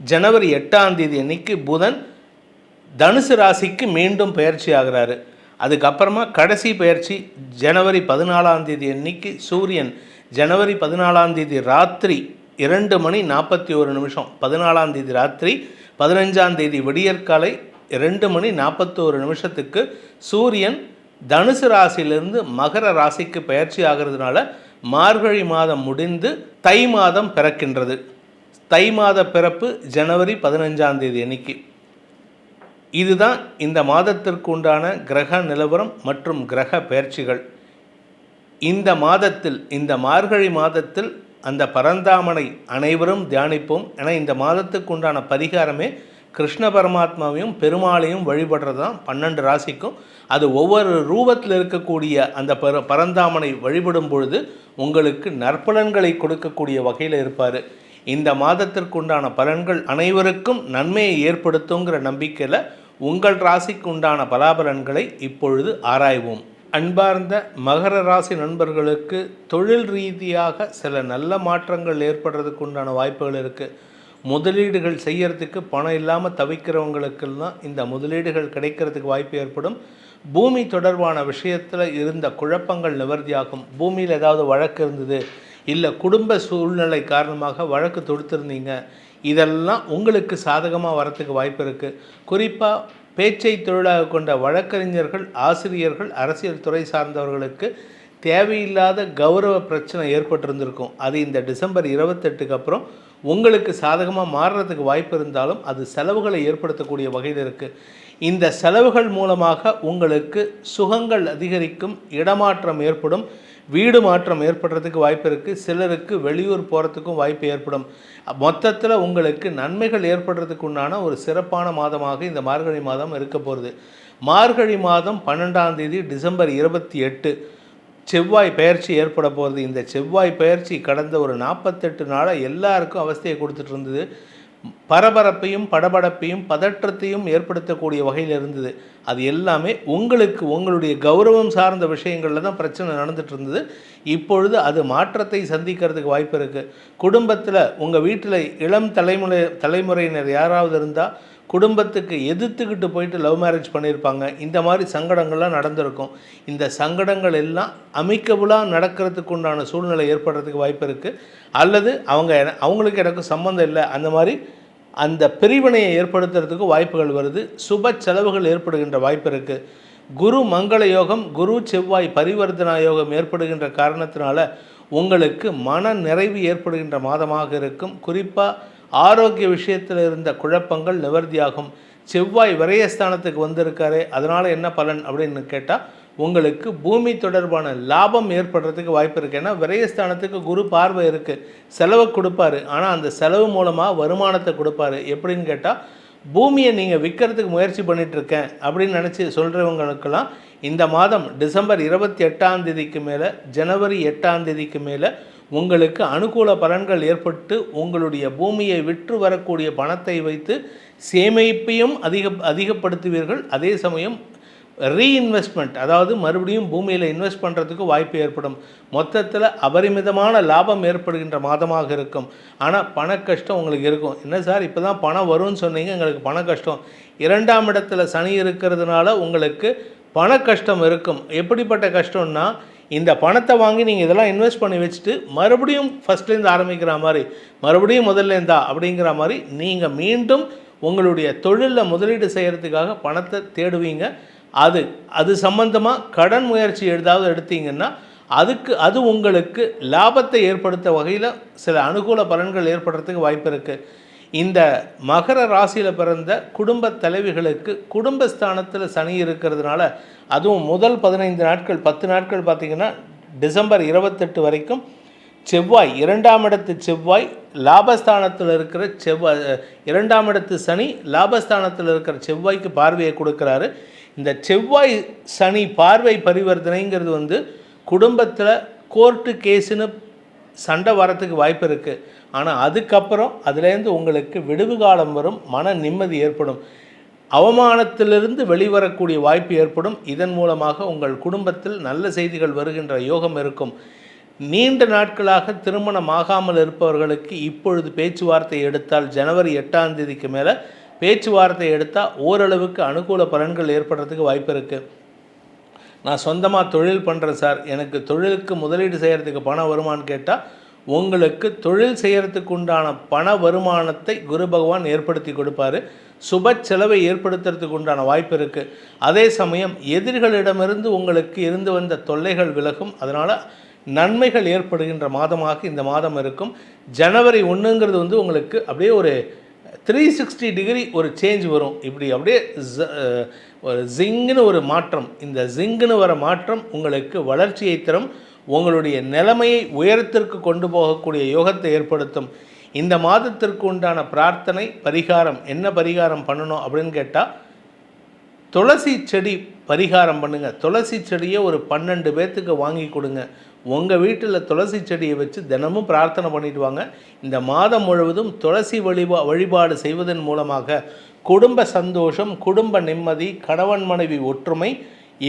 ஜனவரி எட்டாம் தேதி அன்னைக்கு புதன் தனுசு ராசிக்கு மீண்டும் பயிற்சி ஆகிறாரு. அதுக்கப்புறமா கடைசி பயிற்சி ஜனவரி பதினாலாம் தேதி அன்னைக்கு சூரியன். ஜனவரி பதினாலாம் தேதி ராத்திரி இரண்டு மணி நாற்பத்தி ஒரு நிமிஷம். பதினாலாம் தேதி ராத்திரி பதினஞ்சாம் தேதி விடியற்காலை ரெண்டு மணி நாற்பத்தோரு நிமிஷத்துக்கு சூரியன் தனுசு ராசியிலிருந்து மகர ராசிக்கு பயிற்சி ஆகிறதுனால மார்கழி மாதம் முடிந்து தை மாதம் பிறக்கின்றது. தை மாத பிறப்பு ஜனவரி பதினஞ்சாம் தேதி அன்னைக்கு. இதுதான் இந்த மாதத்திற்கு உண்டான கிரக நிலவரம் மற்றும் கிரக பயிற்சிகள் இந்த மாதத்தில் இந்த மார்கழி மாதத்தில் அந்த பரந்தாமனை அனைவரும் தியானிப்போம் ஏன்னா இந்த மாதத்துக்கு உண்டான பரிகாரமே கிருஷ்ண பரமாத்மாவையும் பெருமாளையும் வழிபடுறது தான் பன்னெண்டு ராசிக்கும். அது ஒவ்வொரு ரூபத்தில் இருக்கக்கூடிய அந்த பர பரந்தாமனை வழிபடும் பொழுது உங்களுக்கு நற்பலன்களை கொடுக்கக்கூடிய வகையில் இருப்பார். இந்த மாதத்திற்கு உண்டான பலன்கள் அனைவருக்கும் நன்மையை ஏற்படுத்துங்கிற நம்பிக்கையில் உங்கள் ராசிக்கு உண்டான பலாபலன்களை இப்பொழுது ஆராய்வோம். அன்பார்ந்த மகர ராசி நண்பர்களுக்கு தொழில் ரீதியாக சில நல்ல மாற்றங்கள் ஏற்படுறதுக்கு உண்டான வாய்ப்புகள் இருக்குது முதலீடுகள் செய்யறதுக்கு பணம் இல்லாமல் தவிக்கிறவங்களுக்கெல்லாம் இந்த முதலீடுகள் கிடைக்கிறதுக்கு வாய்ப்பு ஏற்படும். பூமி தொடர்பான விஷயத்தில் இருந்த குழப்பங்கள் நிவர்த்தியாகும். பூமியில் ஏதாவது வழக்கு இருந்தது இல்லை குடும்ப சூழ்நிலை காரணமாக வழக்கு தொடுத்திருந்தீங்க. இதெல்லாம் உங்களுக்கு சாதகமாக வரத்துக்கு வாய்ப்பு இருக்குது குறிப்பாக பேச்சை தொழிலாக கொண்ட வழக்கறிஞர்கள் ஆசிரியர்கள் அரசியல் துறை சார்ந்தவர்களுக்கு தேவையில்லாத கௌரவ பிரச்சனை ஏற்பட்டிருந்திருக்கும். அது இந்த டிசம்பர் இருபத்தெட்டுக்கு அப்புறம் உங்களுக்கு சாதகமாக மாறுறதுக்கு வாய்ப்பு இருந்தாலும் அது செலவுகளை ஏற்படுத்தக்கூடிய வகையில் இருக்குது இந்த செலவுகள் மூலமாக உங்களுக்கு சுகங்கள் அதிகரிக்கும் இடமாற்றம் ஏற்படும் வீடு மாற்றம் ஏற்படுறதுக்கு வாய்ப்பு இருக்குது சிலருக்கு வெளியூர் போகிறதுக்கும் வாய்ப்பு ஏற்படும். மொத்தத்தில் உங்களுக்கு நன்மைகள் ஏற்படுறதுக்கு உண்டான ஒரு சிறப்பான மாதமாக இந்த மார்கழி மாதம் இருக்க போகிறது மார்கழி மாதம் பன்னெண்டாம் தேதி டிசம்பர் இருபத்தி எட்டு. செவ்வாய் பயிற்சி ஏற்பட போகிறது இந்த செவ்வாய் பயிற்சி கடந்த ஒரு நாற்பத்தெட்டு நாளாக எல்லாருக்கும் அவஸ்தையை கொடுத்துட்டு இருந்தது. பரபரப்பையும் படபடப்பையும் பதற்றத்தையும் ஏற்படுத்தக்கூடிய வகையில் இருந்தது. அது எல்லாமே உங்களுக்கு உங்களுடைய கௌரவம் சார்ந்த விஷயங்களில் தான் பிரச்சனை நடந்துட்டு இருந்தது இப்பொழுது அது மாற்றத்தை சந்திக்கிறதுக்கு வாய்ப்பு இருக்குது குடும்பத்தில் உங்கள் வீட்டில் இளம் தலைமுறை தலைமுறையினர் யாராவது இருந்தால் குடும்பத்துக்கு எதிர்த்துக்கிட்டு போயிட்டு லவ் மேரேஜ் பண்ணியிருப்பாங்க. இந்த மாதிரி சங்கடங்கள்லாம் நடந்திருக்கும். இந்த சங்கடங்கள் எல்லாம் அமைக்கபுளாக நடக்கிறதுக்கு உண்டான சூழ்நிலை ஏற்படுறதுக்கு வாய்ப்பு இருக்குது அல்லது அவங்க என- அவங்களுக்கு எனக்கு சம்மந்தம் இல்லை. அந்த மாதிரி அந்த பிரிவினையை ஏற்படுத்துறதுக்கு வாய்ப்புகள் வருது. சுப செலவுகள் ஏற்படுகின்ற வாய்ப்பு இருக்குது குரு மங்கள யோகம் குரு செவ்வாய் பரிவர்த்தனா யோகம் ஏற்படுகின்ற காரணத்தினால உங்களுக்கு மன நிறைவு ஏற்படுகின்ற மாதமாக இருக்கும். குறிப்பாக ஆரோக்கிய விஷயத்தில் இருந்த குழப்பங்கள் நிவர்த்தியாகும். செவ்வாய் விரயஸ்தானத்துக்கு வந்திருக்காரு. அதனால் என்ன பலன் அப்படின்னு கேட்டால் உங்களுக்கு பூமி தொடர்பான லாபம் ஏற்படுறதுக்கு வாய்ப்பு இருக்குது ஏன்னா விரயஸ்தானத்துக்கு குரு பார்வை இருக்குது செலவை கொடுப்பாரு. ஆனால் அந்த செலவு மூலமாக வருமானத்தை கொடுப்பாரு. எப்படின்னு கேட்டால் பூமியை நீங்கள் விற்கிறதுக்கு முயற்சி பண்ணிகிட்ருக்கேன் அப்படின்னு நினச்சி சொல்கிறவங்களுக்கெல்லாம் இந்த மாதம் டிசம்பர் இருபத்தி எட்டாம் தேதிக்கு மேலே ஜனவரி எட்டாம் தேதிக்கு மேலே உங்களுக்கு அனுகூல பலன்கள் ஏற்பட்டு உங்களுடைய பூமியை விற்று வரக்கூடிய பணத்தை வைத்து சேமிப்பையும் அதிக அதிகப்படுத்துவீர்கள். அதே சமயம் ரீஇன்வெஸ்ட்மெண்ட் அதாவது மறுபடியும் பூமியில் இன்வெஸ்ட் பண்ணுறதுக்கு வாய்ப்பு ஏற்படும். மொத்தத்தில் அபரிமிதமான லாபம் ஏற்படுகின்ற மாதமாக இருக்கும். ஆனால் பண கஷ்டம் உங்களுக்கு இருக்கும். என்ன சார் இப்போ தான் பணம் வரும்னு சொன்னீங்க எங்களுக்கு பண கஷ்டம். இரண்டாம் இடத்துல சனி இருக்கிறதுனால உங்களுக்கு பண கஷ்டம் இருக்கும். எப்படிப்பட்ட கஷ்டம்னா இந்த பணத்தை வாங்கி நீங்கள் இதெல்லாம் இன்வெஸ்ட் பண்ணி வச்சுட்டு மறுபடியும் ஃபஸ்ட்லேருந்து ஆரம்பிக்கிற மாதிரி மறுபடியும் முதல்லேருந்தா அப்படிங்கிற மாதிரி நீங்கள் மீண்டும் உங்களுடைய தொழிலில் முதலீடு செய்கிறதுக்காக பணத்தை தேடுவீங்க. அது அது சம்மந்தமாக கடன் முயற்சி ஏதாவது எடுத்தீங்கன்னா அதுக்கு அது உங்களுக்கு லாபத்தை ஏற்படுத்த வகையில் சில அனுகூல பலன்கள் ஏற்படுறதுக்கு வாய்ப்பு இருக்குது இந்த மகர ராசியில் பிறந்த குடும்ப தலைவிகளுக்கு குடும்பஸ்தானத்தில் சனி இருக்கிறதுனால அதுவும் முதல் பதினைந்து நாட்கள் பத்து நாட்கள் பார்த்திங்கன்னா டிசம்பர் இருபத்தெட்டு வரைக்கும் செவ்வாய் இரண்டாம் இடத்து செவ்வாய் லாபஸ்தானத்தில் இருக்கிற செவ்வாய் இரண்டாம் இடத்து சனி லாபஸ்தானத்தில் இருக்கிற செவ்வாய்க்கு பார்வையை கொடுக்குறாரு. இந்த செவ்வாய் சனி பார்வை பரிவர்த்தனைங்கிறது வந்து குடும்பத்தில் கோர்ட்டு கேஸுன்னு சண்டை வரத்துக்கு வாய்ப்பு இருக்குது ஆனால் அதுக்கப்புறம் அதுலேருந்து உங்களுக்கு விடுவு காலம் வரும் மன நிம்மதி ஏற்படும். அவமானத்திலிருந்து வெளிவரக்கூடிய வாய்ப்பு ஏற்படும். இதன் மூலமாக உங்கள் குடும்பத்தில் நல்ல செய்திகள் வருகின்ற யோகம் இருக்கும். நீண்ட நாட்களாக திருமணம் ஆகாமல் இருப்பவர்களுக்கு இப்பொழுது பேச்சுவார்த்தை எடுத்தால் ஜனவரி எட்டாம் தேதிக்கு மேலே பேச்சுவார்த்தை எடுத்தால் ஓரளவுக்கு அனுகூல பலன்கள் ஏற்படுறதுக்கு வாய்ப்பு இருக்குது நான் சொந்தமாக தொழில் பண்ணுறேன் சார். எனக்கு தொழிலுக்கு முதலீடு செய்கிறதுக்கு பணம் வருமானு கேட்டால் உங்களுக்கு தொழில் செய்கிறதுக்கு உண்டான பண வருமானத்தை குரு பகவான் ஏற்படுத்தி கொடுப்பாரு. சுப செலவை ஏற்படுத்துறதுக்கு உண்டான வாய்ப்பு இருக்குது அதே சமயம் எதிரிகளிடமிருந்து உங்களுக்கு இருந்து வந்த தொல்லைகள் விலகும். அதனால் நன்மைகள் ஏற்படுகின்ற மாதமாக இந்த மாதம் இருக்கும். ஜனவரி ஒன்றுங்கிறது வந்து உங்களுக்கு அப்படியே ஒரு த்ரீ சிக்ஸ்டி டிகிரி ஒரு சேஞ்ச் வரும். இப்படி அப்படியே ஜ- ஒரு ஜிங்குன்னு ஒரு மாற்றம். இந்த ஜிங்குன்னு வர மாற்றம் உங்களுக்கு வளர்ச்சியை தரும். உங்களுடைய நிலைமையை உயரத்திற்கு கொண்டு போகக்கூடிய யோகத்தை ஏற்படுத்தும். இந்த மாதத்திற்கு உண்டான பிரார்த்தனை பரிகாரம் என்ன பரிகாரம் பண்ணணும் அப்படின்னு கேட்டால் துளசி செடி பரிகாரம் பண்ணுங்கள் துளசி செடியை ஒரு பன்னெண்டு பேர்த்துக்கு வாங்கி கொடுங்க. உங்கள் வீட்டில் துளசி செடியை வச்சு தினமும் பிரார்த்தனை பண்ணிட்டு வாங்க. இந்த மாதம் முழுவதும் துளசி வழிபா வழிபாடு செய்வதன் மூலமாக குடும்ப சந்தோஷம் குடும்ப நிம்மதி கணவன் மனைவி ஒற்றுமை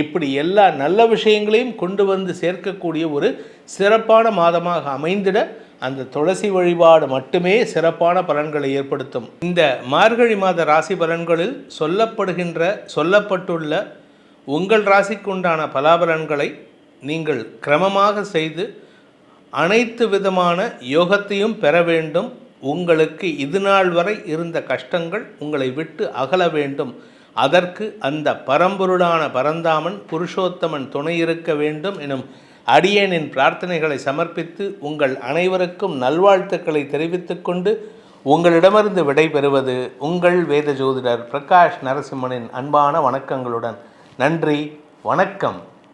இப்படி எல்லா நல்ல விஷயங்களையும் கொண்டு வந்து சேர்க்கக்கூடிய ஒரு சிறப்பான மாதமாக அமைந்திட அந்த துளசி வழிபாடு மட்டுமே சிறப்பான பலன்களை ஏற்படுத்தும். இந்த மார்கழி மாத ராசி பலன்களில் சொல்லப்படுகின்ற சொல்லப்பட்டுள்ள உங்கள் ராசிக்குண்டான பலாபலன்களை நீங்கள் கிரமமாக செய்து அனைத்து விதமான யோகத்தையும் பெற வேண்டும். உங்களுக்கு இது நாள் வரை இருந்த கஷ்டங்கள் உங்களை விட்டு அகல வேண்டும். அதற்கு அந்த பரம்பொருளான பரந்தாமன் புருஷோத்தமன் துணை இருக்க வேண்டும் எனும் அடியேனின் பிரார்த்தனைகளை சமர்ப்பித்து உங்கள் அனைவருக்கும் நல்வாழ்த்துக்களை தெரிவித்துக்கொண்டு உங்களிடமிருந்து விடைபெறுவது உங்கள் வேத ஜோதிடர் பிரகாஷ் நரசிம்மனின் அன்பான வணக்கங்களுடன். நன்றி வணக்கம்.